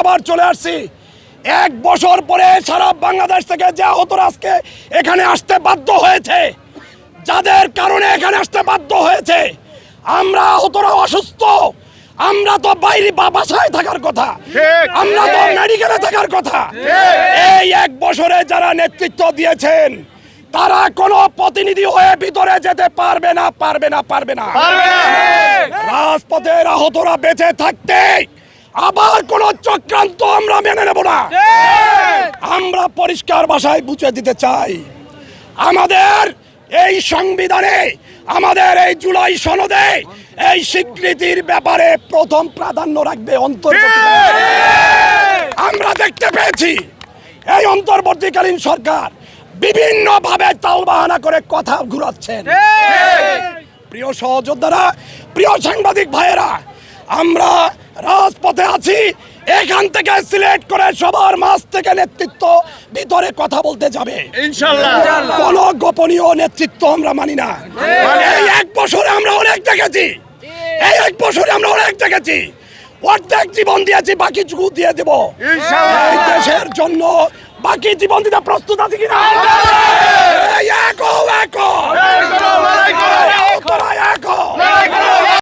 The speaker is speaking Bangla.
আবার চলে আসছি। এক বছর পরে সারা বাংলাদেশ থেকে যে আহতরা আজকে এখানে আসতে বাধ্য হয়েছে যাদের কারণে এখানে আসতে বাধ্য হয়েছে আমরা আহতরা অসুস্থ আমরা তো বাইরে বা বাসায় থাকার কথা আমরা তো মেডিকেলে থাকার কথা। এই এক বছরে যারা নেতৃত্ব দিয়েছেন তারা কোনো প্রতিনিধি হয়ে ভিতরে যেতে পারবে না পারবে না। পারবে না। রাজপথের আহতরা বেঁচে থাকতে আবার কোন চক্রান্ত আমরা মেনে নেব না। আমরা পরিষ্কার ভাষায় বুঝে দিতে চাই। আমাদের এই সংবিধানে আমাদের এই জুলাই সনদে এই স্বীকৃতির ব্যাপারে প্রথম প্রাধান্য রাখবে অন্তর্বর্তী আমরা দেখতে পেয়েছি এই অন্তর্বর্তীকালীন সরকার বিভিন্ন ভাবে তালবাহানা করে কথা ঘুরাচ্ছেন। প্রিয় সহযোদ্ধারা প্রিয় সাংবাদিক ভাইয়েরা আমরা রাজপথে আছি। এখান থেকে সিলেক্ট করে সবার মাঝ থেকে নেতৃত্ব ভিতরে কথা বলতে যাবে। কোন গোপনীয় নেতৃত্ব আমরা মানি না। এই এক বছরে আমরা অনেক দেখেছি। এই এক বছরে আমরা অনেক দেখেছি। অর্ধেক জীবন দিয়েছি বাকি চুকু দিয়ে দেব। এই দেশের জন্য বাকি জীবন দিতে প্রস্তুত আছি কিনা?